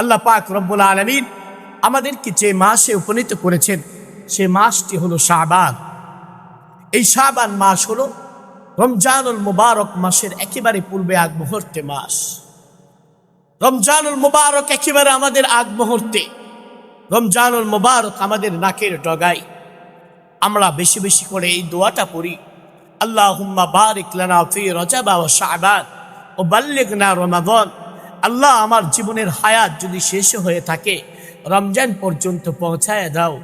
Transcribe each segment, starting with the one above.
আল্লাহ পাক রব্বুল আলমিন আমাদেরকে যে মাসে উপনীত করেছেন, সে মাসটি হলো শাবান। এই শাবান মাস হলো রমজানুল মুবারক মাসের একেবারে পূর্বে আগ মুহূর্তে মাস। রমজানুল মুবারক একেবারে আমাদের আগ মুহূর্তে রমজানুল মুবারক আমাদের নাকের ডগায়। আমরা বেশি বেশি করে এই দোয়াটা পড়ি আল্লাহ বারিক লানা ফি রজাবা ও শাবান ও বাল্লিগনা রমাদন। আল্লাহ আমার জীবনের হায়াত যদি শেষ হয়ে থাকে, রমজান পর্যন্ত পৌঁছায় দাও।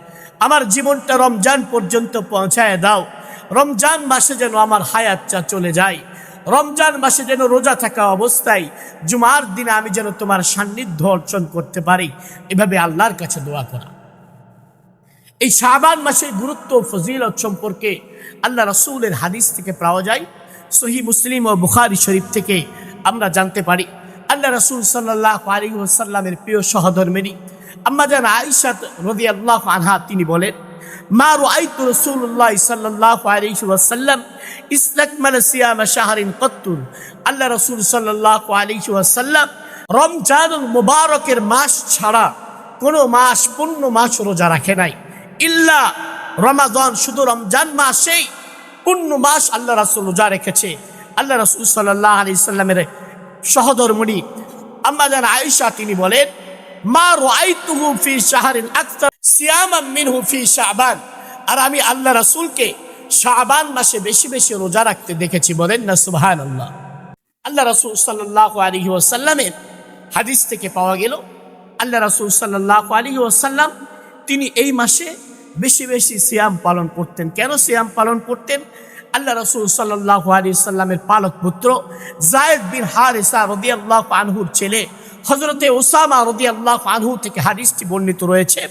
আমার জীবনটা রমজান পর্যন্ত পৌঁছায় দাও। রমজান মাসে যেন আমার হায়াতটা চলে যায়। রমজান মাসে যেন রোজা থাকা অবস্থায় জুমার দিনে আমি যেন তোমার সান্নিধ্য অর্জন করতে পারি, এভাবে আল্লাহর কাছে দোয়া করা। এই শাবান মাসের গুরুত্ব ফজিলত সম্পর্কে আল্লাহ রসুলের হাদিস থেকে পাওয়া যায়। সহি মুসলিম ও বুখারি শরীফ থেকে আমরা জানতে পারি আল্লাহ রসুল সাল্লাহ আলী ওসাল্লামের প্রিয় সহধর্মিনী আম্মা জান আইসাদ রদি আল্লাহ আনহা, তিনি বলেন, মা রাআইতু রাসূলুল্লাহ সাল্লাল্লাহু আলাইহি ওয়াসাল্লাম ইসতাকমালা সিয়াম শাহরিন কত্তুন। আল্লাহ রাসূল সাল্লাল্লাহু আলাইহি ওয়াসাল্লাম রমজানুল মুবারকের মাস ছাড়া কোনো মাস, পূর্ণ মাস রোজা রাখে নাই। ইল্লা রমাদান, শুধু রমজান মাসেই পূর্ণ মাস আল্লাহ রাসূল রোজা রেখেছে। আল্লাহ রাসূল সাল্লাল্লাহু আলাইহি সাল্লামের সহধর্মণি। আম্মা জান আয়েশা, তিনি বলেন, মা রাআইতুহু ফি শাহরিন আকতার সিয়ামাম মিনহু ফি শাবান। আর আমি আল্লাহ রাসূলকে শাবান মাসে বেশি বেশি রোজা রাখতে দেখেছি, বলেন না, সুবহানাল্লাহ। আল্লাহ রাসূল সাল্লাল্লাহু আলাইহি ওয়াসাল্লামের হাদিস থেকে পাওয়া গেল, আল্লাহ রাসূল সাল্লাল্লাহু আলাইহি ওয়াসাল্লাম, তিনি এই মাসে বেশি বেশি সিয়াম পালন করতেন। কেন সিয়াম পালন করতেন? আল্লাহ রসুল সাল্লাহ আলী সাল্লামের পালক পুত্র জায়দ বিন হারিসা রদি আল্লাহ আনহুর ছেলে হজরতে ওসামা রদি আল্লাহ আনহু থেকে হাদিসটি বর্ণিত রয়েছে।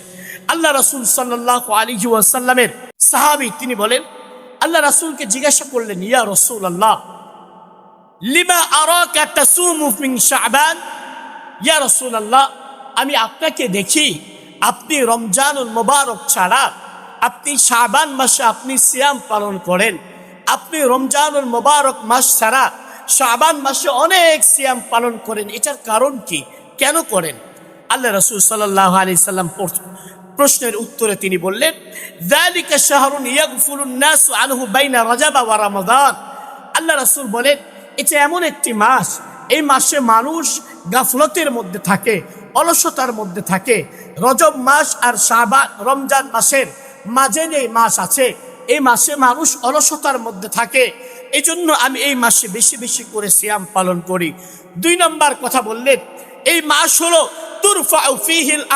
আল্লাহ রসুল সাল্লাহ আলী ওয়াসাল্লামের সাহাবি তিনি বলেন, আল্লাহ রসুলকে জিজ্ঞাসা করলেন, ইয়া রসুল আল্লাহ লিমা আরাকা তাসুমু মিন শাবান? ইয়া রসুল আল্লাহ আমি আপনাকে দেখি, আপনি রমজানুল মোবারক ছাড়া আপনি শাবান মাসে আপনি সিয়াম পালন করেন। আপনি রমজানুল মোবারক মাস ছাড়া শাবান মাসে অনেক সিয়াম পালন করেন। এটার কারণ কি? কেন করেন? আল্লাহ রসুল সাল্লাহ আলি সাল্লাম প্রশ্নের উত্তরে তিনি বললেন, যালিকা শাহরুন ইয়াগফুলুন নাসু আনহু বাইনা রাজাবা ওয়া রমাদান। আল্লাহ রাসূল বলেন, এটা এমন একটি মাস। এই মাসে মানুষ গাফলতের মধ্যে থাকে, অলসতার মধ্যে থাকে। রজব মাস আর শাবান রমজান মাসের মাঝে যে মাস আছে এই মাসে মানুষ অলসতার মধ্যে থাকে। এই জন্য আমি এই মাসে বেশি বেশি করে সিয়াম পালন করি। দুই নম্বর কথা বললেন, এই মাস হলো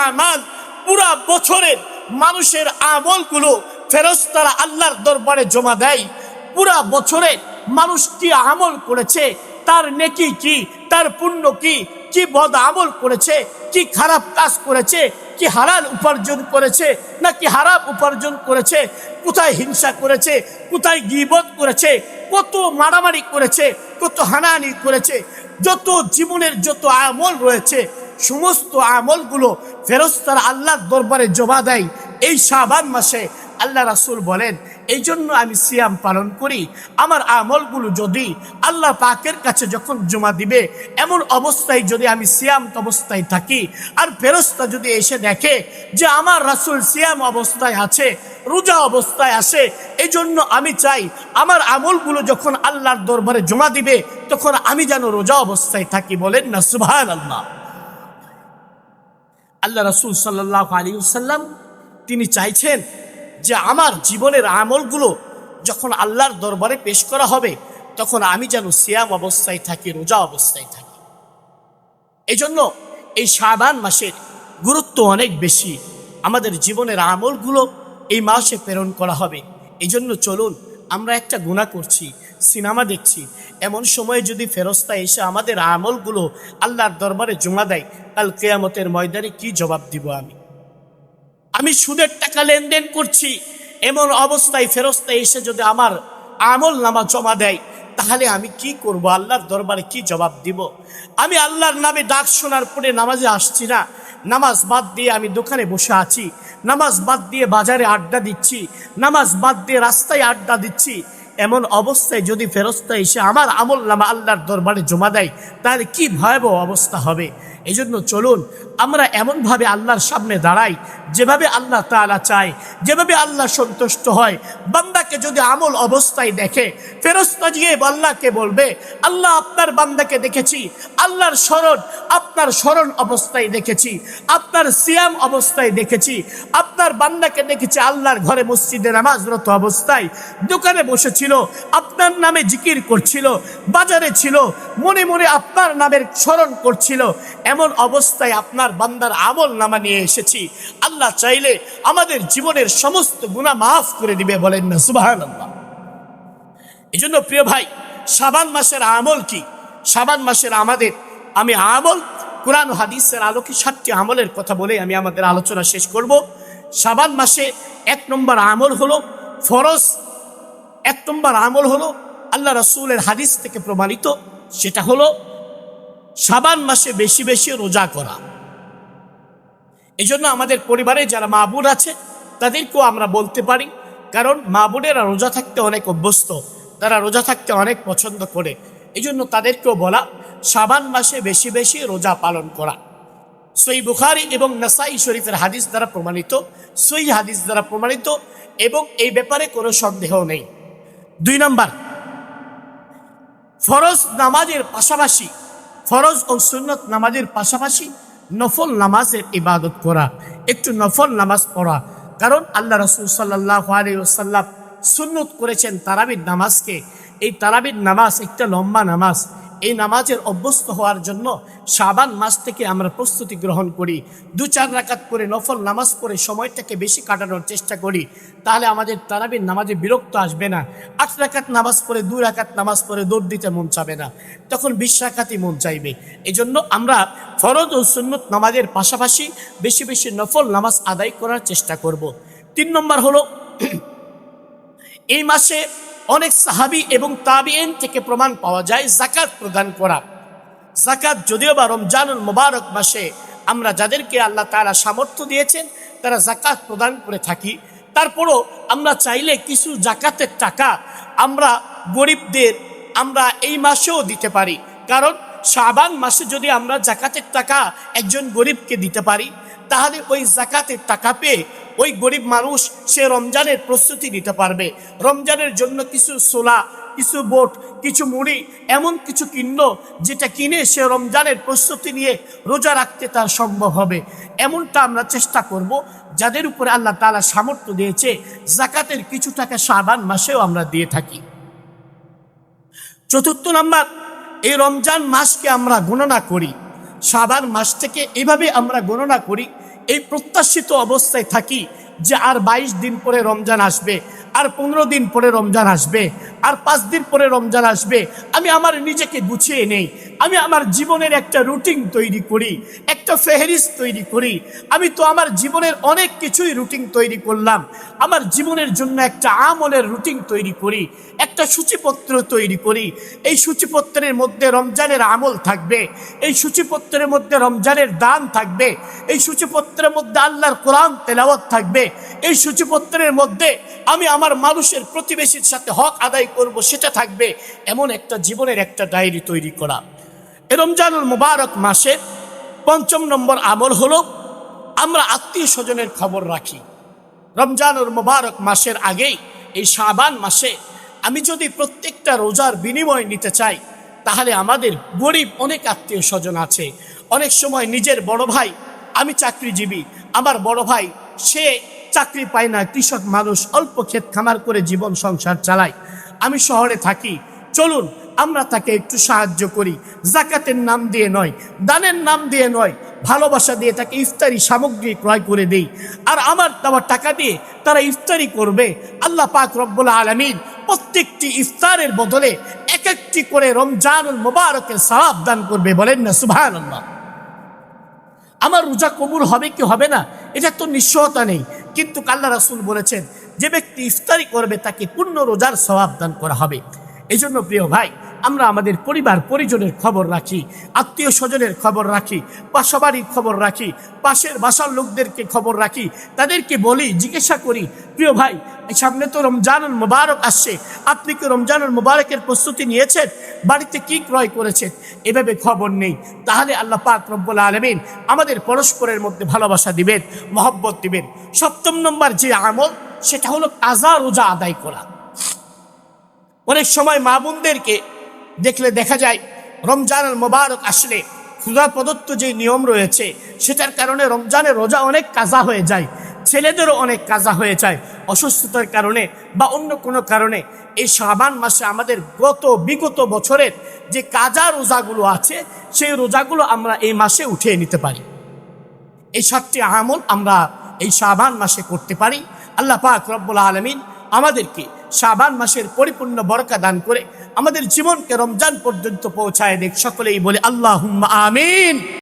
আমাল। পুরা বছরের মানুষের আমলগুলো ফেরস্তারা আল্লাহর দরবারে জমা দেয়। পুরা বছরে মানুষ কি আমল করেছে, তার নেকি কি, তার পুণ্য কি কি বদ আমল করেছে, কি খারাপ কাজ করেছে কি হারাল উপার্জন করেছে, নাকি হারাপ উপার্জন করেছে, কোথায় হিংসা করেছে, কোথায় গিবত করেছে, কত মারামারি করেছে, কত হানাহানি করেছে, যত জীবনের যত আমল রয়েছে, সমস্ত আমলগুলো ফেরস্তার আল্লাহর দরবারে জমা দেয় এই শাবান মাসে। আল্লাহ রাসুল বলেন এই জন্য আমি সিয়াম পালন করি। আমার আমলগুলো যদি আল্লাহ পাকের কাছে যখন জমা দিবে, এমন অবস্থায় যদি আমি সিয়াম অবস্থায় থাকি, আর ফেরস্তা যদি এসে দেখে যে আমার রাসুল সিয়াম অবস্থায় আছে, রোজা অবস্থায় আসে এই জন্য আমি চাই আমার আমলগুলো যখন আল্লাহর দরবারে জমা দিবে, তখন আমি যেন রোজা অবস্থায় থাকি বলেন না সুভান আল্লাহ আল্লাহ রসুল সাল্লাহ আলী সাল্লাম তিনি চাইছেন যে আমার জীবনের আমলগুলো যখন আল্লাহর দরবারে পেশ করা হবে, তখন আমি যেন সিয়াম অবস্থায় থাকি, রোজা অবস্থায় থাকি। এই জন্য এই শাবান মাসের গুরুত্ব অনেক বেশি। আমাদের জীবনের আমলগুলো এই মাসে প্রেরণ করা হবে। এই জন্য চলুন আমরা একটা গুণা করছি, সিনেমা দেখছি। এমন সময় যদি ফেরস্তা এসে আমাদের আমলগুলো আল্লাহর দরবারে জমা দেয় কাল কেয়ামতের ময়দানে কি জবাব দিব আমি? আমি সুদের টাকা লেনদেন করছি। এমন অবস্থায় ফেরস্তা এসে যদি আমার আমল নামা জমা দেয়, তাহলে আমি কি করব? আল্লাহর দরবারে কি জবাব দিব? আমি আল্লাহর নামে ডাক শোনার পরে নামাজে আসছি না। নামাজ বাদ দিয়ে আমি দোকানে বসে আছি। নামাজ বাদ দিয়ে বাজারে আড্ডা দিচ্ছি। নামাজ বাদ দিয়ে রাস্তায় আড্ডা দিচ্ছি। এমন অবস্থায় যদি ফেরস্তা এসে আমার আমল নামা আল্লাহর দরবারে জমা দেয়, তাহলে কি ভয়াবহ অবস্থা হবে? এই জন্য চলুন আমরা এমনভাবে আল্লাহর সামনে দাঁড়াই, যেভাবে আল্লাহ তাআলা চায়, যেভাবে আল্লাহ সন্তুষ্ট হয়। বান্দাকে যদি আমল অবস্থায় দেখে, ফেরস্তা গিয়ে আল্লাহকে বলবে, আল্লাহ আপনার বান্দাকে দেখেছি, আল্লাহর স্মরণ আপনার স্মরণ অবস্থায় দেখেছি, আপনার সিয়াম অবস্থায় দেখেছি, আপনার বান্দাকে দেখেছি আল্লাহর ঘরে মসজিদে নামাজরত অবস্থায়, দোকানে বসেছিল, আপনার নামে জিকির করছিল, বাজারে ছিল, মনে মনে আপনার নামের স্মরণ করছিল এমন অবস্থায় আপনার বান্দার আমল নামা নিয়ে এসেছি। আল্লাহ চাইলে আমাদের জীবনের সমস্ত গুণা মাফ করে দিবে বলেন না সুবাহান আল্লাহ এই জন্য প্রিয় ভাই সাবান মাসের আমল কি? সাবান মাসের আমাদের, আমি আমল, কোরআন হাদিসের আলোকে সাতটি আমলের কথা বলে আমি আমাদের আলোচনা শেষ করব। সাবান মাসে এক নম্বর আমল হলো ফরজ, এক নম্বর আমল হলো আল্লাহ রসুলের হাদিস থেকে প্রমাণিত, সেটা হলো সাবান মাসে বেশি বেশি রোজা করা। এই জন্য আমাদের পরিবারে যারা মা বোন আছে, তাদেরকেও আমরা বলতে পারি, কারণ মা বোনেরা রোজা থাকতে অনেক অভ্যস্ত, তারা রোজা থাকতে অনেক পছন্দ করে। এই জন্য তাদেরকেও বলা, সাবান মাসে বেশি বেশি রোজা পালন করা। সই বুখারি এবং নাসাই শরীফের হাদিস দ্বারা প্রমাণিত সই হাদিস দ্বারা প্রমাণিত, এবং এই ব্যাপারে কোনো সন্দেহ নেই। দুই নম্বর, ফরজ নামাজের পাশাপাশি ফরজ ও সুন্নত নামাজের পাশাপাশি নফল নামাজের ইবাদত করা, একটু নফল নামাজ পড়া। কারণ আল্লাহ রসুল সাল্লাহ আলিয়াল্লাম সুন্নত করেছেন তারাবির নামাজকে। এই তারাবির নামাজ একটা লম্বা নামাজ। এই নামাজের অভ্যস্ত হওয়ার জন্য শাবান মাস থেকে আমরা প্রস্তুতি গ্রহণ করি। দু চার রাকাত করে নফল নামাজ পড়ে সময়টাকে বেশি কাটানোর চেষ্টা করি। তাহলে আমাদের তারাবির নামাজে বিরক্ত আসবে না। আট রাকাত নামাজ পড়ে, দু রাকাত নামাজ পড়ে দৌড় দিতে মন চাবে না। তখন বিশ রাকাতই মন চাইবে। এই জন্য আমরা ফরজ ও সুন্নত নামাজের পাশাপাশি বেশি বেশি নফল নামাজ আদায় করার চেষ্টা করব। তিন নম্বর হলো, এই মাসে অনেক সাহাবি এবং তাবিএন থেকে প্রমাণ পাওয়া যায় জাকাত প্রদান করা। জাকাত যদিও বা রমজানুল মোবারক মাসে আমরা যাদেরকে আল্লাহ তারা সামর্থ্য দিয়েছেন, তারা জাকাত প্রদান করে থাকি। তারপরও আমরা চাইলে কিছু জাকাতের টাকা আমরা গরিবদের আমরা এই মাসেও দিতে পারি। কারণ শাবান মাসে যদি আমরা জাকাতের টাকা একজন গরিবকে দিতে পারি, তাহলে ওই জাকাতের টাকা পেয়ে ওই গরিব মানুষ সে রমজানের প্রস্তুতি নিতে পারবে। রমজানের জন্য কিছু সোলা কিছু বোট, কিছু মুড়ি, এমন কিছু কিনলো যেটা কিনে সে রমজানের প্রস্তুতি নিয়ে রোজা রাখতে তার সম্ভব হবে। এমনটা আমরা চেষ্টা করব, যাদের উপরে আল্লাহ তালা সামর্থ্য দিয়েছে জাকাতের কিছু টাকা সাবান মাসেও আমরা দিয়ে থাকি। চতুর্থ নাম্বার, এই রমজান মাসকে আমরা গণনা করি। সাবান মাস থেকে এভাবে আমরা গণনা করি এই প্রত্যাশিত অবস্থায় থাকি যে আর বাইশ দিন পরে রমজান আসবে, আর পনেরো দিন পরে রমজান আসবে, আর পাঁচ দিন পরে রমজান আসবে। আমি আমার নিজেকে গুছিয়ে নেই। আমি আমার জীবনের একটা রুটিন তৈরি করি, একটা ফেহরিস তৈরি করি। আমি তো আমার জীবনের অনেক কিছুই রুটিন তৈরি করলাম। আমার জীবনের জন্য একটা আমলের রুটিন তৈরি করি, একটা সূচিপত্র তৈরি করি। এই সূচিপত্রের মধ্যে রমজানের আমল থাকবে, এই সূচিপত্রের মধ্যে রমজানের দান থাকবে, এই সূচিপত্রের মধ্যে আল্লাহর কোরআন তেলাওয়াত থাকবে, এই সূচিপত্রের মধ্যে আমি আমার মানুষের প্রতিবেশীর সাথে হক আদায় করব, সেটা থাকবে। এমন একটা জীবনের একটা ডায়েরি তৈরি করা। রমজানুল মুবারক মাসে পঞ্চম নম্বর আমল হলো, আমরা আত্মীয় স্বজনের খবর রাখি। রমজানুর মুবারক মাসের আগেই, এই শাবান মাসে আমি যদি প্রত্যেকটা রোজার বিনিময় নিতে চাই, তাহলে আমাদের গরিব অনেক আত্মীয় স্বজন আছে। অনেক সময় নিজের বড় ভাই, আমি চাকরিজীবী, আমার বড় ভাই, সে চাকরি পায় না, কৃষক মানুষ অল্প ক্ষেত খামার করে জীবন সংসার চালায়। আমি শহরে থাকি, চলুন আমরা তাকে একটু সাহায্য করি। জাকাতের নাম দিয়ে নয়, দানের নাম দিয়ে নয়, ভালোবাসা দিয়ে তাকে ইফতারি সামগ্রী ক্রয় করে দেই। আর আমার দেওয়া টাকা দিয়ে তারা ইফতারি করবে। আল্লাহ পাক রব্বুল আলমিন প্রত্যেকটি ইফতারের বদলে এক একটি করে রমজানুল মোবারকের সওয়াব দান করবে বলেন না সুভান আল্লাহ আমার রোজা কবুল হবে কি হবে না, এটা তো নিশ্চয়তা নেই। কিন্তু কাল্লা রাসুল বলেছেন, যে ব্যক্তি ইফতারি করবে তাকে পূর্ণ রোজার সওয়াব দান করা হবে। এই জন্য প্রিয় ভাই আমরা আমাদের পরিবার, পরিজনের খবর রাখি, আত্মীয় স্বজনের খবর রাখি পাশাবাড়ির খবর রাখি, পাশের বাসার লোকদেরকে খবর রাখি, তাদেরকে বলি, জিজ্ঞাসা করি, প্রিয় ভাই সামনে তো রমজানুল মুবারক আসছে, আপনি কি রমজানুল মুবারকের প্রস্তুতি নিয়েছেন? বাড়িতে কি ক্রয় করেছেন? এভাবে খবর নেই। তাহলে আল্লাহ পাক রব্বুল আলমিন আমাদের পরস্পরের মধ্যে ভালোবাসা দিবেন, মহব্বত দিবেন। সপ্তম নম্বর যে আমল, সেটা হলো কাজা রোজা আদায় করা। অনেক সময় মা বোনদেরকে দেখলে দেখা যায় রমজানের মোবারক আসলে ক্ষুধা প্রদত্ত যে নিয়ম রয়েছে, সেটার কারণে রমজানের রোজা অনেক কাজা হয়ে যায়, ছেলেদেরও অনেক কাজা হয়ে যায়, অসুস্থতার কারণে বা অন্য কোনো কারণে। এই শাবান মাসে আমাদের গত বিগত বছরের যে কাজা রোজাগুলো আছে, সেই রোজাগুলো আমরা এই মাসে উঠিয়ে নিতে পারি। এই সাতটি আমল আমরা এই শাবান মাসে করতে পারি। আল্লাহ পাক রব্বুল আলমিন আমাদেরকে শাবান মাসের পরিপূর্ণ বরকা দান করে আমাদের জীবনকে রমজান পর্যন্ত পৌঁছায় দেখ সকলেই বলে আল্লাহ আমিন।